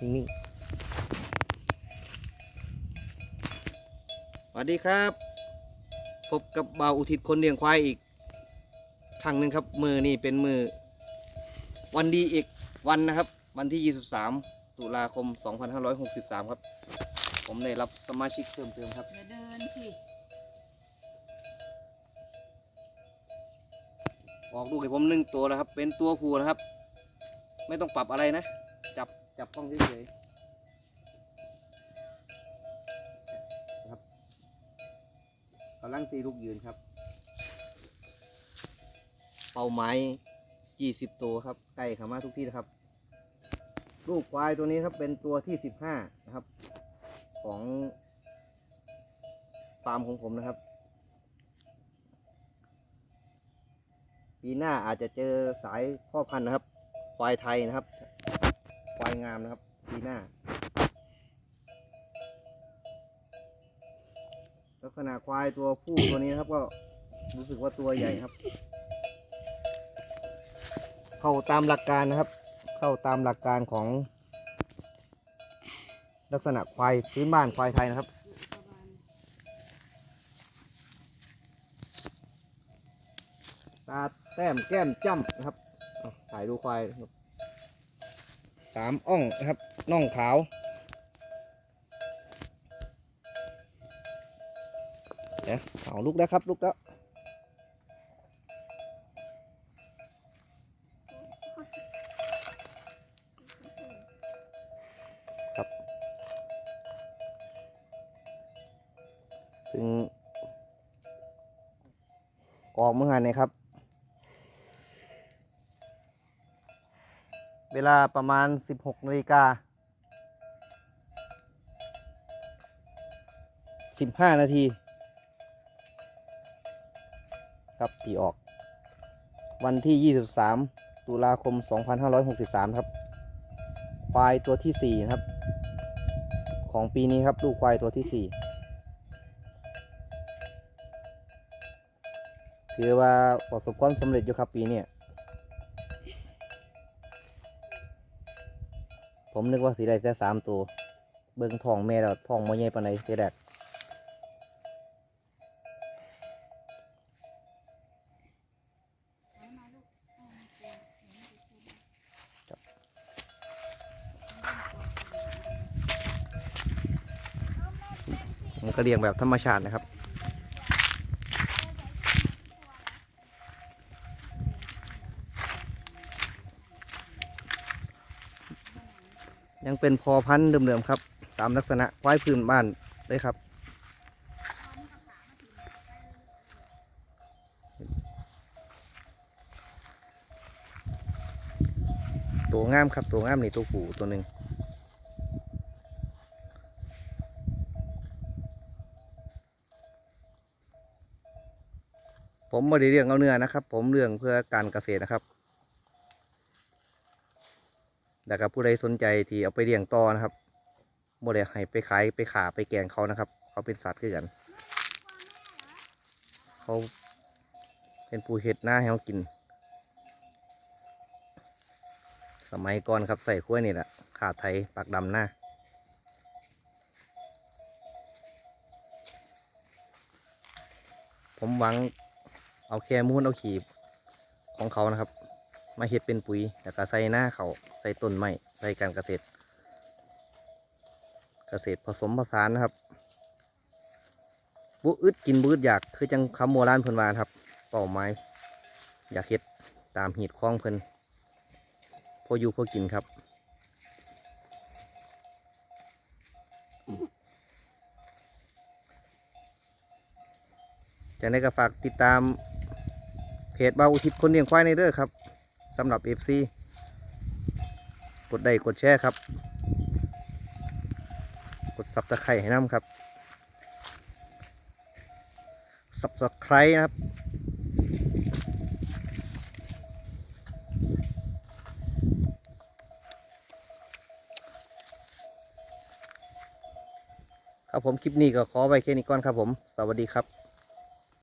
นิ่งๆสวัสดีครับ พบกับบ่าวอุทิศคนเลี้ยงควายอีกครั้งหนึ่งครับ มือนี่เป็นมือ วันดีอีกวันนะครับ วันที่ 23 ตุลาคม 2563 ครับ ผมได้รับสมาชิกเพิ่มเติมครับอย่าเดินสิออกลูกให้ผมหนึ่งตัวแล้วครับ เป็นตัวผู้นะครับ ไม่ต้องปรับอะไรนะ จับ จับต้องเฉยๆครับกำลังตีลูกยืนครับ เป้าหมายกี่สิบตัวครับใกล้ข้ามาทุกที่นะครับ ลูกควายตัวนี้ครับเป็นตัวที่สิบห้านะครับ ของฟาร์มของผมนะครับ ปีหน้าอาจจะเจอสายพ่อพันธุ์นะครับ ควายไทยนะครับ ควายงามนะครับปีหน้า ลักษณะควายตัวผู้ตัวนี้นะครับ ก็รู้สึกว่าตัวใหญ่ครับ เข้าตามหลักการนะครับ เข้าตามหลักการของ ลักษณะควายพื้นบ้านควายไทยนะครับตาแต้มแก้มจ้ำนะครับถ่ายดูควายครับ สามอ่องนะครับน่องขาว เดี๋ยวเอาลุกแล้วครับลุกแล้วครับถึงออกเมื่อไหร่นี่ยครับ เวลาประมาณ 16นาฬิกา15นาที ครับตีออก วันที่ 23 ตุลาคม 2563 ครับ ควายตัวที่ 4 ครับ ของปีนี้ครับ ลูกควายตัวที่ 4 ถือว่าประสบความสำเร็จอยู่ครับปีนี้ ผมนึกว่าสีได้แต่สามตัว เบิ่งทองแม่แล้วทองมอใหญ่ปานใดทีแรกมันก็เลี้ยงแบบธรรมชาตินะครับ ยังเป็นพอพันธุ์เดิมๆครับ ตามลักษณะควายพื้นบ้านเลยครับ ตัวงามครับตัวงามนี่ตัวผูตัวหนึ่งผมไม่ได้เลี้ยงเอาเนื้อนะครับ ผมเลี้ยงเพื่อการเกษตรนะครับ แล้วก็ผู้ใดสนใจที่เอาไปเลี้ยงต่อนะครับบ่ได้ให้ไปขายไปขาไปแกงเขานะครับ เขาเป็นสัตว์คือกันเขาเป็นผู้เห็ดหน้าให้เขากิน สมัยก่อนครับใส่ขั้วนี่แหละขาไทยปากดำหน้าผมหวังเอาแค่มูลเอาขีบของเขานะครับ มาเฮ็ดเป็นปุ๋ย แล้วก็ใส่หน้าเขาใส่ต้นไม้ใส่การเกษตร เกษตรผสมผสานนะครับบุอึดกินบุอึดอยากคือจังคำโบราณเพิ่นว่าครับ เป่าไม้ อยากเฮ็ดตามหีดคล้องเพิ่นพออยู่พอกินครับจากนั้นก็ฝากติดตามเพจเบาอุทิศคนเลี้ยงควายในเด้อครับ สำหรับ FC กดไลค์กดแชร์ครับ กดซับตะไคร่ให้น้ำครับซับสไครนะครับครับผมคลิปนี้ก็ขอไว้แค่นี้ก่อนครับผม สวัสดีครับ